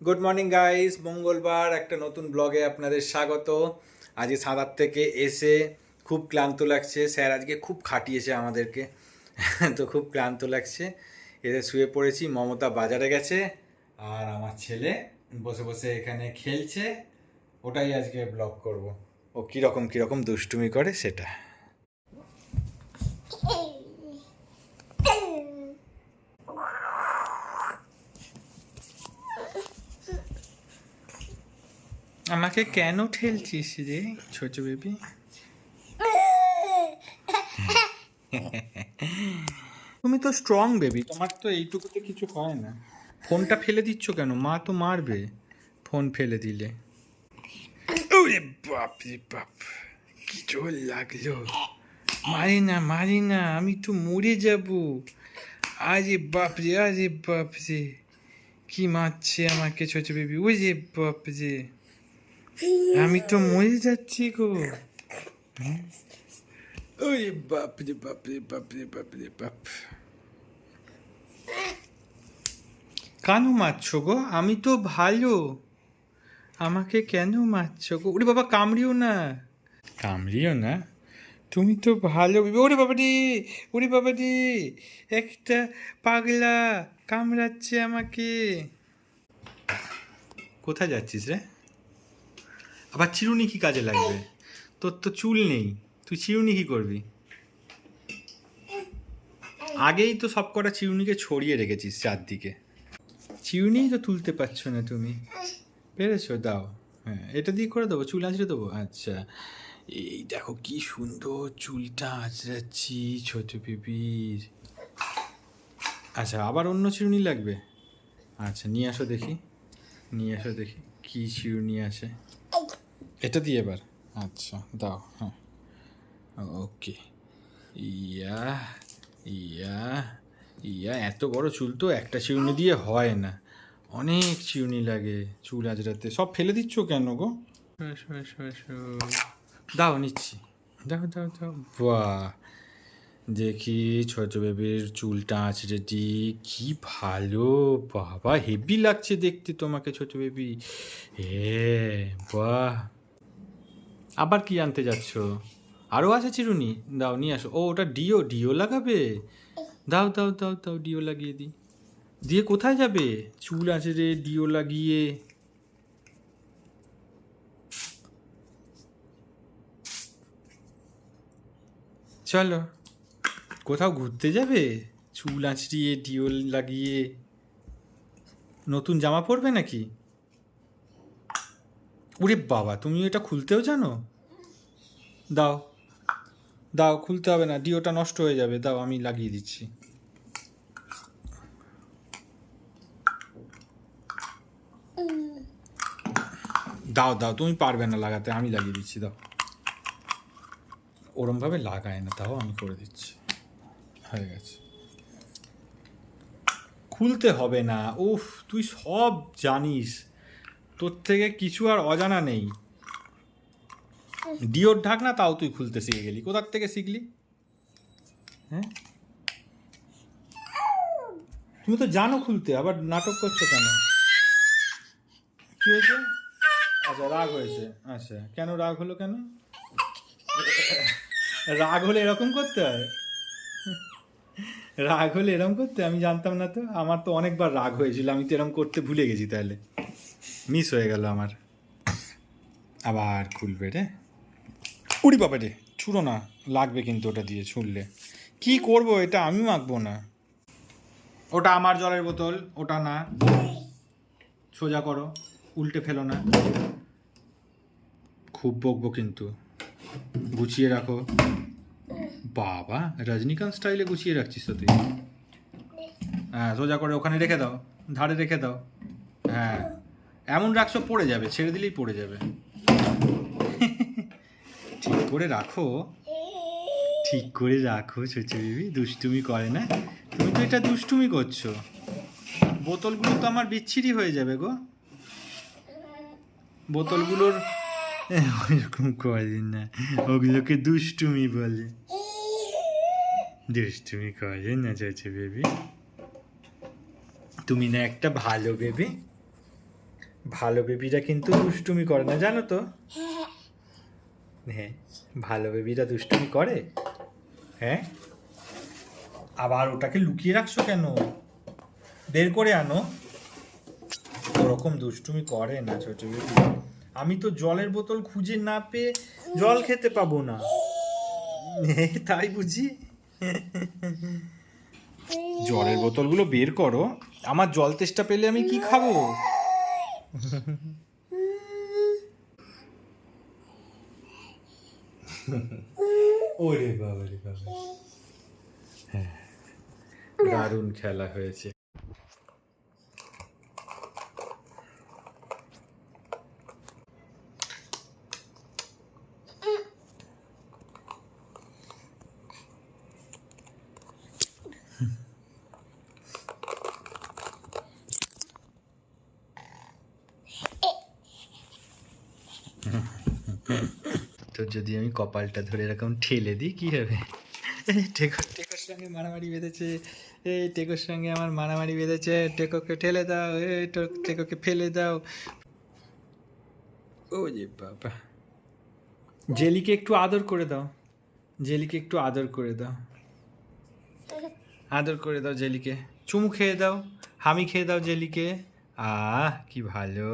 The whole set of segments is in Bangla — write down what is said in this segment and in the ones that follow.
গুড মর্নিং গাইস মঙ্গলবার, একটা নতুন ব্লগে আপনাদের স্বাগত। আজকে সাঁতার থেকে এসে খুব ক্লান্ত লাগছে। স্যার আজকে খুব খাটিয়েছে আমাদেরকে। তো খুব ক্লান্ত লাগছে। এসে শুয়ে পড়েছি। মমতা বাজারে গেছে। আর আমার ছেলে বসে বসে এখানে খেলছে। ওটাই আজকে ব্লগ করব। ও কীরকম কীরকম দুষ্টুমি করে সেটা। আমাকে কেন ঠেলছিস রে, ছোট বেবি? তুমি তো স্ট্রং বেবি তোমার তো এইটুকুতে কিছু হয় না। ফোনটা ফেলে দিচ্ছ কেন? মা তো মারবে ফোন ফেলে দিলে। ওরে বাপ রে বাপ, কি জোর লাগল। মারি না মারি না, আমি তো মরে যাব। আরে বাপ রে, আরে বাপ রে, কি মারছে আমাকে ছোট বেবি? ওই যে বাপ রে। আমি তো মরে যাচ্ছি গো। হুম? ওরে বাপ রে বাপ রে বাপ রে বাপ রে বাপ। কেন মারছো গো? আমি তো ভালো। আমাকে কেন মারছো গো? ওরে বাবা কামড়িও না। কামড়িও না? তুমি তো ভালো। ওরে বাবা রে ওরে বাবা রে একটা পাগলা কামড়াচ্ছে আমাকে। কোথায় যাচ্ছিস রে? আবার চিরুনি কি কাজে লাগবে? তোর তো চুল নেই। তুই চিরুনি কি করবি? আগেই তো সব কটা চিরুনিকে ছড়িয়ে রেখেছিস চারদিকে। চিরুনি তো তুলতে পারছ না তুমি। পেরেছ? দাও। হ্যাঁ এটা দিয়ে করে দেবো। চুল আঁচড়ে দেবো? আচ্ছা। এই দেখো কি সুন্দর চুলটা আঁচড়াচ্ছি ছোট পিপির। আচ্ছা আবার অন্য চিরুনি লাগবে? আচ্ছা নিয়ে আসো দেখি। নিয়ে আসো দেখি কি চিরুনি আছে এটা দিয়ে এবার। আচ্ছা দাও হ্যাঁ। ওকে। ইয়া ইয়া ইয়া এত বড় চুল তো একটা চিউনি দিয়ে হয় না। অনেক চিউনি লাগে চুল আজরাতে সব ফেলে দিচ্ছ কেন গো। দাও নিচ্ছি। দাও দাও দাও। বাহ! দেখি ছোট বেবির চুলটা আঁচড়ে দি। কি ভালো! বাবা হেভি লাগছে দেখতে তোমাকে ছোট বেবি। এ বাহ! আবার কি আনতে যাচ্ছ? আরও আছে চিরুনি? দাও, নিয়ে আসো। ও, ওটা ডিও ডিও লাগাবে? দাও দাও দাও দাও, ডিও লাগিয়ে দিই। দিয়ে কোথায় যাবে? চুল আছে রে, ডিও লাগিয়ে। চলো। কোথাও ঘুরতে যাবে? চুল আঁচড়িয়ে, ডিও লাগিয়ে। নতুন জামা পরবে নাকি? ওরে বাবা, তুমি এটা খুলতেও জানো? দাও দাও, খুলতে হবে না, ডিওটা নষ্ট হয়ে যাবে, দাও, আমি লাগিয়ে দিচ্ছি। দাও দাও, তুমি পারবে না লাগাতে, আমি লাগিয়ে দিচ্ছি, দাও। ওরমভাবে লাগায় না, তাও আমি করে দিচ্ছি। হয়ে গেছে। খুলতে হবে না, উফ, তুই সব জানিস। তোর থেকে কিছু আর অজানা নেই। ডিওর ঢাকনা তাও তুই খুলতে শিখে গেলি। কোথার থেকে শিখলি? হ্যাঁ? তুমি তো জানো খুলতে, আবার নাটক করছ কেন? কি হয়েছে? আচ্ছা রাগ হয়েছে। আচ্ছা কেন রাগ হলো কেন? রাগ হলে এরকম করতে হয়? রাগ হলে এরকম করতে আমি জানতাম না তো। আমার তো অনেকবার রাগ হয়েছিল, আমি তো এরকম করতে ভুলে গেছি তাহলে। মিস হয়ে গেল আমার। আবার খুলবে রে। উড়ি বাবা রে ছুড়ো না লাগবে কিন্তু ওটা দিয়ে ছুঁড়লে। কি করব এটা আমি মাখবো না। ওটা আমার জলের বোতল ওটা না। সোজা করো উল্টে ফেলো না। খুব বকবো কিন্তু। গুছিয়ে রাখো। বাবা রজনীকান্ত স্টাইলে গুছিয়ে রাখছিস তো তুই? হ্যাঁ সোজা করে ওখানে রেখে দাও। ধারে রেখে দাও। হ্যাঁ। এমন রাখছো পড়ে যাবে, ছেড়ে দিলেই পড়ে যাবে। ঠিক করে রাখো। ঠিক করে রাখো ছোট বিবি, দুষ্টুমি করে না। তুমি তো এটা দুষ্টুমি করছ। বোতলগুলো তো আমার বিচ্ছিরি হয়ে যাবে গো। বোতলগুলোর ওইরকম করে না, ওগুলোকে দুষ্টুমি বলে। দুষ্টুমি করে না ছোট বেবি। তুমি না একটা ভালো বেবি। ভালো বেবিরা কিন্তু দুষ্টুমি করে না জানো তো? হ্যাঁ ভালো বেবিরা দুষ্টুমি করে? হ্যাঁ? আবার ওটাকে লুকিয়ে রাখছো কেন? বের করে আনো। ওরকম দুষ্টুমি করে না ছোট বেবি। আমি তো জলের বোতল খুঁজে না পেয়ে জল খেতে পাবো না। তাই বুঝি? জলের বোতলগুলো বের করো। আমার জল তেষ্টা পেলে আমি কি খাব? ওরে বাবা রে বাবা হ্যাঁ দারুণ খেলা হয়েছে তো যদি আমি কপালটা ধরে এরকম ঠেলে দিই, কি হবে? টেকো টেকোর সঙ্গে মারামারি বেঁধেছে, এই টেকোর সঙ্গে আমার মারামারি বেঁধেছে, টেকোকে ঠেলে দাও, এই টেকোকে ফেলে দাও। ও যে বাবা। জেলিকে একটু আদর করে দাও, জেলিকে একটু আদর করে দাও। আদর করে দাও জেলিকে। চুমু খেয়ে দাও, হামি খেয়ে দাও জেলিকে। আহ, কি ভালো।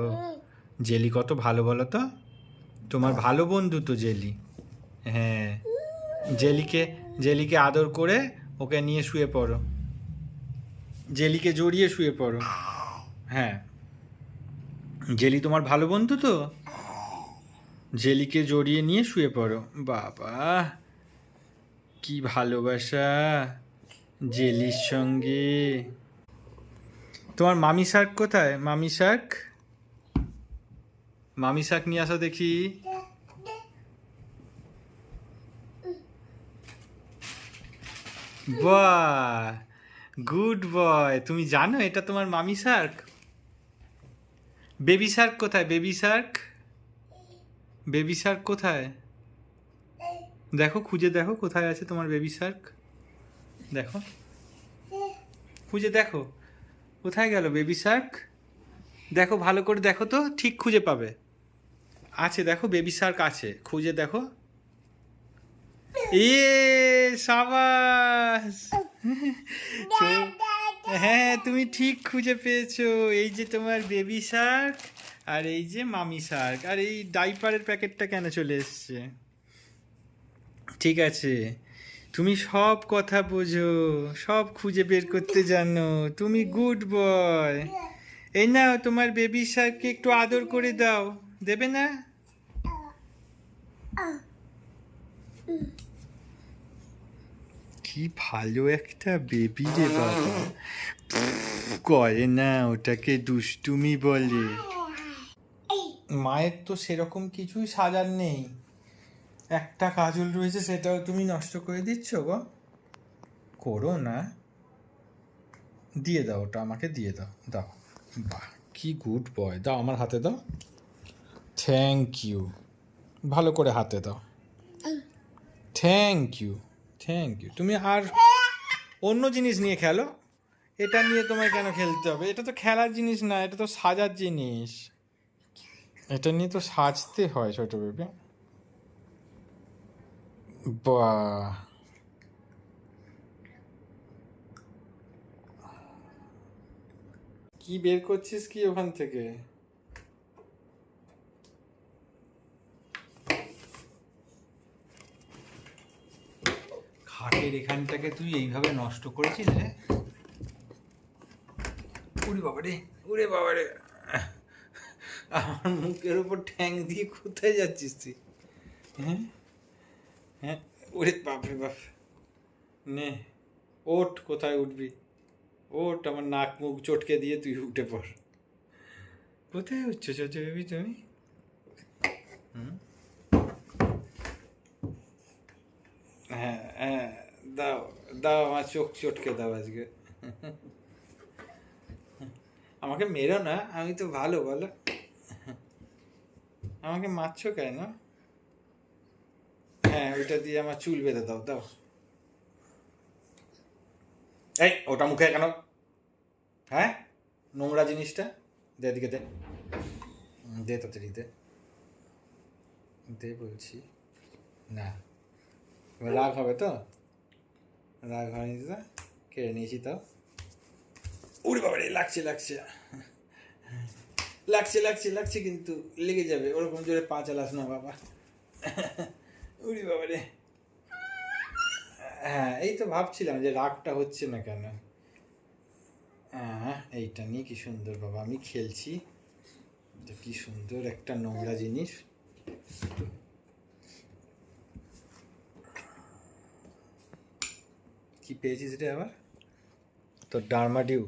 জেলি কত ভালো বলো তো? তোমার ভালো বন্ধু তো জেলি। হ্যাঁ। জেলিকে জেলিকে আদর করে ওকে নিয়ে শুয়ে পড়ো। জেলিকে জড়িয়ে শুয়ে পড়ো। হ্যাঁ। জেলি তোমার ভালো বন্ধু তো? জেলিকে জড়িয়ে নিয়ে শুয়ে পড়ো। বাবা কি ভালোবাসা জেলির সঙ্গে। তোমার মামি শাক কোথায়? মামি শাক মামি শাক নিয়ে আসো দেখি। গুড বয় তুমি জানো এটা তোমার মামি শার্ক বেবি শার্ক কোথায়? বেবি শার্ক বেবি শার্ক কোথায়? দেখো, খুঁজে দেখো কোথায় আছে তোমার বেবি শার্ক দেখো। খুঁজে দেখো। কোথায় গেল বেবি শার্ক দেখো, ভালো করে দেখো তো, ঠিক খুঁজে পাবে। আছে দেখো বেবি শার্ক আছে। খুঁজে দেখো। এ সাবাস! হ্যাঁ তুমি ঠিক খুঁজে পেয়েছ। এই যে তোমার বেবি শার্ক আর এই যে মামি শার্ক আর এই ডাইপারের প্যাকেটটা কেন চলে এসছে? ঠিক আছে। তুমি সব কথা বোঝো সব খুঁজে বের করতে জানো। তুমি গুড বয় এই নাও তোমার বেবি শার্ককে একটু আদর করে দাও। দেবে না? কি ভালো একটা বেবি রে বাবা। করে না, ওটাকে দুষ্টুমি বলে। মায়ের তো সেরকম কিছুই সাজার নেই। একটা কাজল রয়েছে, সেটাও তুমি নষ্ট করে দিচ্ছ গো। করো না। দিয়ে দাও ওটা, আমাকে দিয়ে দাও। দাও। বাহ, কি গুড বয় দাও আমার হাতে দাও। থ্যাংক ইউ ভালো করে হাতে দাও। থ্যাংক ইউ থ্যাংক ইউ তুমি আর অন্য জিনিস নিয়ে খেলো? এটা নিয়ে তোমায় কেন খেলতে হবে? এটা তো খেলার জিনিস না, এটা তো সাজার জিনিস। এটা নিয়ে তো সাজতে হয় ছোট বেবি। বা কি বের করছিস কি ওখান থেকে? খাটের এখানটাকে তুই এইভাবে নষ্ট করেছিস রে। উরে বাবা রে উরে বাবা রে। আমার মুখের উপর ঠ্যাং দিয়ে কোথায় যাচ্ছিস তুই? হ্যাঁ? হ্যাঁ? ওরে বাপরে বাপ। নে, ওঠ, কোথায় উঠবি? ওঠ, আমার নাক মুখ চটকে দিয়ে তুই উঠে পড়। কোথায় উঠছো ছোট বেবি তুমি? হুম? হ্যাঁ হ্যাঁ দাও দাও আমার চোখ চটকে দাও আজকে। আমাকে মেরো না, আমি তো ভালো, বলো। আমাকে মারছো কেন? হ্যাঁ ওইটা দিয়ে আমার চুল বেঁধে দাও দাও। এই, ওটা মুখে কেন? হ্যাঁ নোংরা জিনিসটা? দে দিকে দে। দে তাড়াতাড়ি, দে। দে বলছি। না। রাগ হবে তো? রাগ হয়নি তো? কেড়ে নিয়েছি তো? উড়ে বাবারে, লাগছে লাগছে। লাগছে লাগছে লাগছে কিন্তু লেগে যাবে। ওরকম জোরে পা চালাস না বাবা। উড়ি বাবারে। হ্যাঁ এই তো ভাবছিলাম যে রাগটা হচ্ছে না কেন? হ্যাঁ এইটা নিয়ে কি সুন্দর বাবা, আমি খেলছি। কি সুন্দর একটা নোংরা জিনিস। কি পেয়েছিস রে আবার তোর ডার্মাডিউ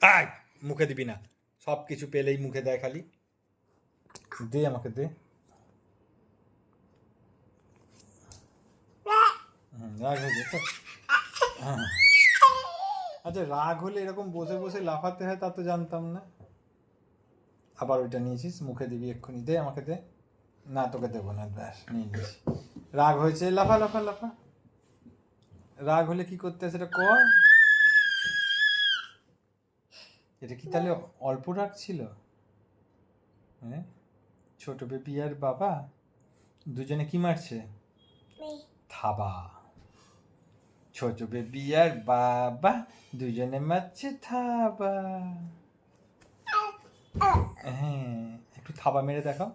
আয়, মুখে দিবি না। সব কিছু পেলেই মুখে দেয় খালি। দে আমাকে, দে। রাগ হয়েছে তো হ্যাঁ। আচ্ছা রাগ হলে এরকম বসে বসে লাফাতে হয়, তা তো জানতাম না। আবার ওইটা নিয়েছিস, মুখে দিবি এক্ষুনি। দে আমাকে, দে। না, তোকে দেবো না, ব্যাস, নিয়ে নিয়েছি রাগ হয়েছে, লাফা লাফা লাফা। রাগ হলে কি করতে হয় সেটা কর এটা কি তাহলে অল্প রাগ ছিল? হ্যাঁ? ছোট বেবি আর বাবা? দুজনে কি মারছে? থাবা। ছোট বেবি আর বাবা দুজনে মারছে থাবা। হ্যাঁ একটু থাবা মেরে দেখাও।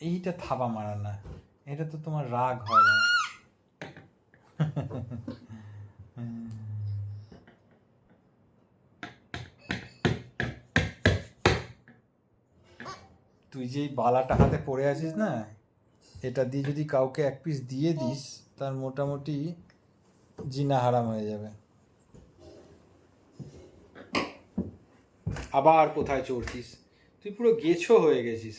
এইটা থাবা মারা না এটা তো তোমার রাগ হয় না। তুই যে বালাটা হাতে পড়ে আছিস না, এটা দিয়ে যদি কাউকে এক পিস দিয়ে দিস, তার মোটামুটি জিনা হারাম হয়ে যাবে। আবার কোথায় চড়ছিস? তুই পুরো গেছো হয়ে গেছিস।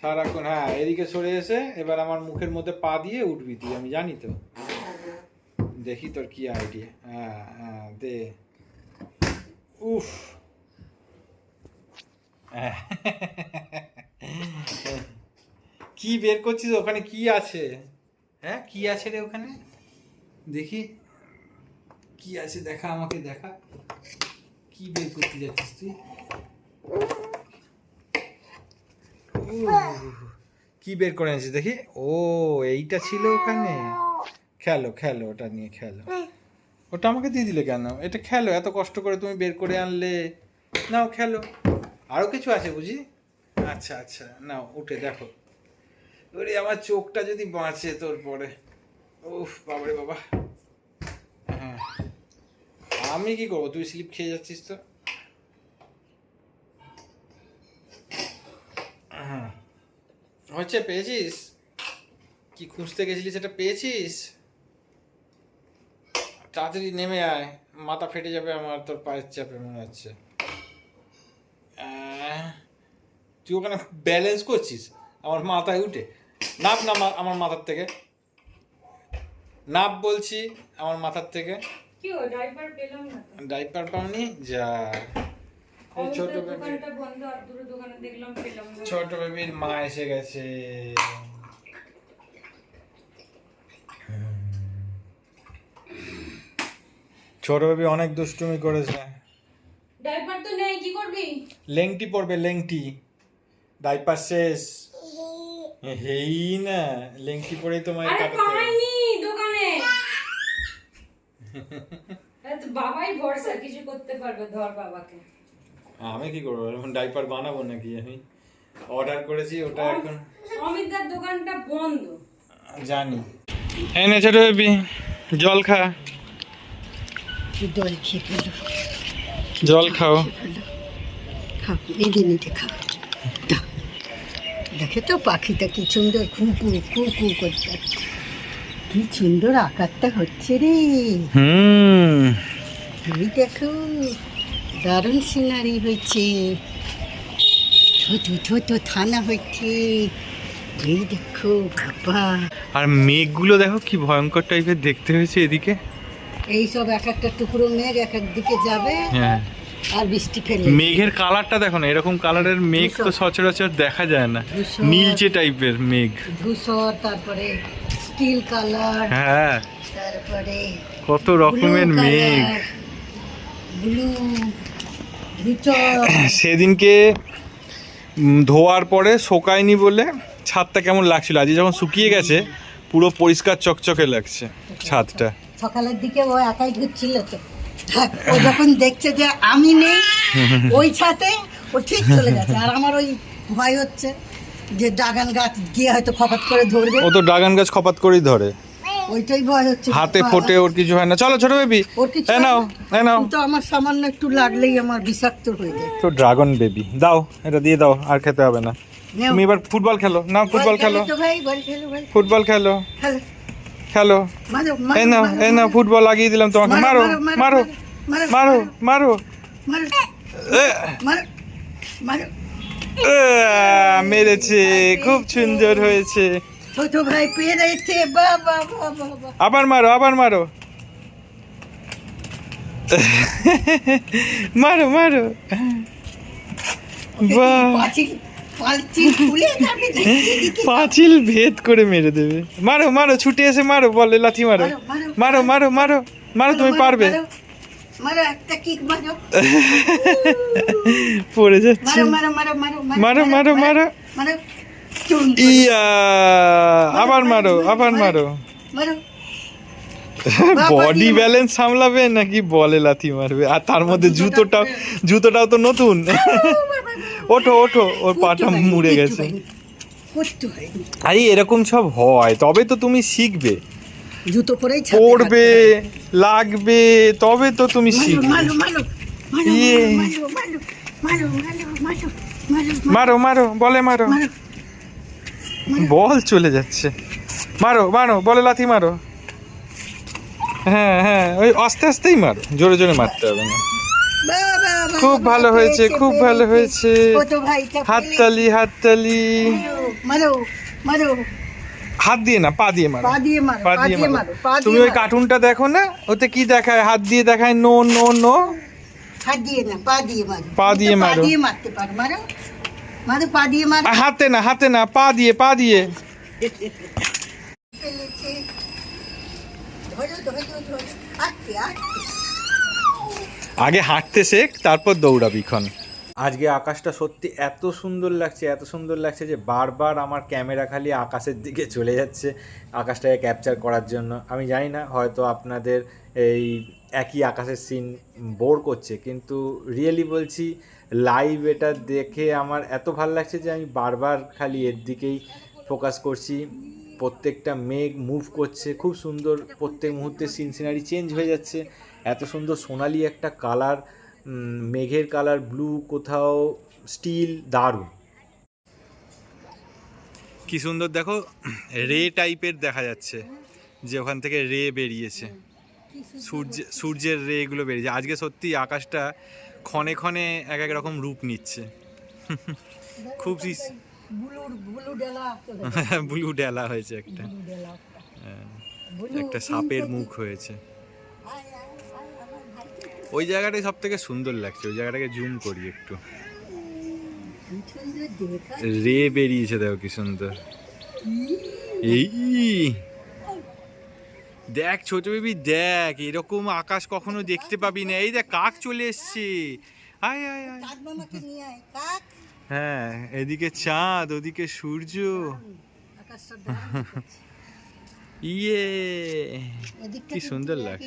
সারাক্ষণ হ্যাঁ এদিকে সরে এসে এবার আমার মুখের মধ্যে পা দিয়ে উঠবি তুই, আমি জানি তো। দেখি তোর কি আইডিয়া হ্যাঁ হ্যাঁ দে। উফ। কি বের করছিস ওখানে? কি আছে? হ্যাঁ কি আছে রে ওখানে? দেখি। কি আছে? দেখা, আমাকে দেখা। কি বের করতে যাচ্ছিস তুই? কি বের করে আনিস দেখি। ও, এইটা ছিল ওখানে। খেলো খেলো ওটা নিয়ে খেলো। ওটা আমাকে দিয়ে দিলে কেন? এটা খেলো এত কষ্ট করে তুমি বের করে আনলে। নাও খেলো। আরও কিছু আছে বুঝি? আচ্ছা আচ্ছা নাও উঠে দেখো। ওরে আমার চোখটা যদি বাঁচে তোর পরে। উফ বাবারে বাবা। হ্যাঁ। আমি কি করব? তুই স্লিপ খেয়ে যাচ্ছিস তো? হ্যাঁ। হচ্ছে পেয়েছিস? কি খুঁজতে গেছিলি সেটা পেয়েছিস? তাড়াতাড়ি নেমে আয়। মাথা ফেটে যাবে আমার তোর পায়ের চাপে মনে হচ্ছে। তুই ওখানে ব্যালেন্স করছিস? আমার মাথায় উঠে। নাপ না আমার মাথার থেকে। নাপ বলছি আমার মাথার থেকে। ডাইপার পাওনি? যা। ছোট বেবি ছোট বেবির মা এসে গেছে। ছোট বেবি অনেক দুষ্টুমি করেছে। ডাইপার তো নেই কি করবি? লেংটি পড়বে লেংটি। ডাইপার শেষ। হেই না লেংটি পরেই তোমায় আরে কাটাতে হবে। পাইনি দোকানে। আরে তো বাবাই ভরসা কিছু করতে পারবে ধর বাবাকে। আমি কি করব? এখন ডাইপার বানাবো নাকি আমি? অর্ডার করেছি ওটা এখন অমিতদার দোকানটা বন্ধ। জানি। এই নে ছোট বেবি জল খা। জল খেয়ে ফেলো। জল খাও। খাও নিজে নিজে খাও। দেখে তো পাখিটা কি সুন্দর কুকু কুকু করছে। কি সুন্দর আকারটা হচ্ছে রে। হুম। এই দেখো দারুণ সিনারি হয়েছে। ছোট ছোট থানা হচ্ছে এই দেখো বাবা। আর মেঘগুলো দেখো কি ভয়ঙ্কর টাইপের দেখতে হয়েছে এদিকে। এই সব এক একটা টুকরো মেঘ এক এক দিকে যাবে হ্যাঁ। আর বৃষ্টি ফেলে। মেঘের কালারটা দেখো না এরকম কালারের মেঘ তো সচরাচর দেখা যায় না। নীলচে টাইপের মেঘ। ধূসর তারপরে স্টিল কালার হ্যাঁ। তারপরে কত রকমের মেঘ। ব্লু সেদিনকে ধোয়ার পরে শোকায়নি বলে ছাদটা কেমন লাগছিল? আজকে যখন শুকিয়ে গেছে পুরো পরিষ্কার চকচকে লাগছে ছাদটা। সকালের দিকে ও একাই ঘুরছিল তো। ও যখন দেখছে যে আমি নেই ওই ছাতে ও ঠিক চলে গেছে। আর আমার ওই ভয় হচ্ছে যে ড্রাগন গাছ গিয়ে হয়তো খপাত করে ধরবে। ও তো ড্রাগন গাছ খপাত করেই ধরে। ওইটাই ভয় হচ্ছে হাতে ফোটে ওর কিছু হয় না। চলো ছোট বেবি ওর কিছু এ নাও এ নাও। কিন্তু আমার সামান্য একটু লাগলেই আমার বিষাক্ত হয়ে যায়। তো ড্রাগন বেবি দাও এটা দিয়ে দাও আর খেতে হবে না। তুমি এবার ফুটবল খেলো না ফুটবল খেলো তো ফুটবল খেলো। খেলো খেলো। এই নাও এই নাও ফুটবল লাগিয়ে দিলাম তোমাকে। মারো মারো মারো মারো। মেরেছে খুব সুন্দর হয়েছে। ছোট ভাই পেরেছে বাবা বাবা বাবা আবার মারো আবার মারো। মারো মারো। বাহ। পাঁচিল ভেদ করে মেরে দেবে মারো মারো ছুটে এসে মারো বলে লাথি মারো মারো মারো মারো মারো তুমি পারবে পড়ে যাচ্ছে মারো মারো মারো ইয়া আবার মারো আবার মারো মারো বডি ব্যালেন্স সামলাবে নাকি বলে লাথি মারবে? আর তার মধ্যে জুতোটা জুতোটাও তো নতুন। ওঠো ওঠো ওর পাটা মুড়ে গেছে। আরে এরকম সব হয়। তবে তো তুমি শিখবে। জুতো পরেই পড়বে লাগবে তবে তো তুমি শিখবে। মারো মারো বলে মারো। বল চলে যাচ্ছে। মারো মারো বলে লাথি মারো। হ্যাঁ হ্যাঁ ওই আস্তে আস্তেই মার জোরে জোরে মারতে হবে না। খুব ভালো হয়েছে খুব ভালো হয়েছে। হাততালি হাততালি। হাত দিয়ে না পা দিয়ে মারো। পা দিয়ে মার তুমি ওই কার্টুনটা দেখো না? ওতে কি দেখায়? হাত দিয়ে দেখায় নো নো নো। পা দিয়ে মারো। হাতে না হাতে না পা দিয়ে পা দিয়ে। আগে হাঁটতে শেখ তারপর দৌড়াবি ক্ষণ আজকে আকাশটা সত্যি এত সুন্দর লাগছে এত সুন্দর লাগছে যে বারবার আমার ক্যামেরা খালি আকাশের দিকে চলে যাচ্ছে আকাশটাকে ক্যাপচার করার জন্য। আমি জানি না হয়তো আপনাদের এই একই আকাশের সিন বোর করছে কিন্তু রিয়েলি বলছি লাইভ এটা দেখে আমার এত ভালো লাগছে যে আমি বারবার খালি এর দিকেই ফোকাস করছি। প্রত্যেকটা মেঘ মুভ করছে, খুব সুন্দর প্রত্যেক মুহূর্তে সিন সিনারি চেঞ্জ হয়ে যাচ্ছে। এত সুন্দর সোনালি একটা কালার মেঘের কালার ব্লু কোথাও স্টিল দারুণ। কি সুন্দর দেখো, রে টাইপের দেখা যাচ্ছে, যে ওখান থেকে রে বেরিয়েছে। সূর্য, সূর্যের রে এগুলো বেরিয়েছে। আজকে সত্যি আকাশটা ক্ষণে ক্ষণে এক এক রকম রূপ নিচ্ছে। খুব বুলু ডেলা হয়েছে একটা। হ্যাঁ, একটা সাপের মুখ হয়েছে। ওই জায়গাটাই সব থেকে সুন্দর লাগছে ওই জায়গাটাকে জুম করি একটু। রে বেরিয়েছে দেখো কি সুন্দর এই। দেখ ছোট বেবি দেখ এরকম আকাশ কখনো দেখতে পাবি না। এই দেখ কাক চলে এসছে। আয় আয় আয় কাক। হ্যাঁ এদিকে চাঁদ ওদিকে সূর্য। ইয়ে কি সুন্দর লাগছে।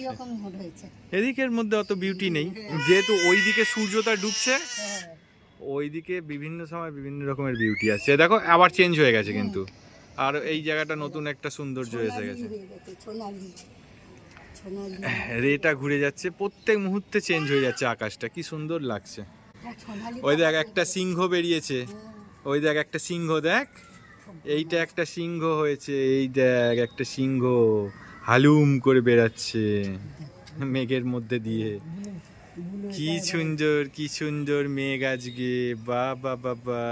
এদিকের মধ্যে অত বিউটি নেই। যেহেতু ওইদিকে সূর্যটা ডুবছে হ্যাঁ। ওইদিকে বিভিন্ন সময় বিভিন্ন রকমের বিউটি আসছে। দেখো আবার চেঞ্জ হয়ে গেছে কিন্তু। আর এই জায়গাটা নতুন একটা সৌন্দর্য এসে গেছে। হয়ে রেটা ঘুরে যাচ্ছে প্রত্যেক মুহূর্তে চেঞ্জ হয়ে যাচ্ছে আকাশটা। কি সুন্দর লাগছে। হ্যাঁ, ওই দেখ, একটা সিংহ বেরিয়েছে। ওই দেখ, একটা সিংহ দেখ। এইটা একটা সিংহ হয়েছে, এই দেখ, একটা সিংহ হালুম করে বেড়াচ্ছে মেঘের মধ্যে দিয়ে। কি সুন্দর কি সুন্দর মেঘ আজকে বা বা বা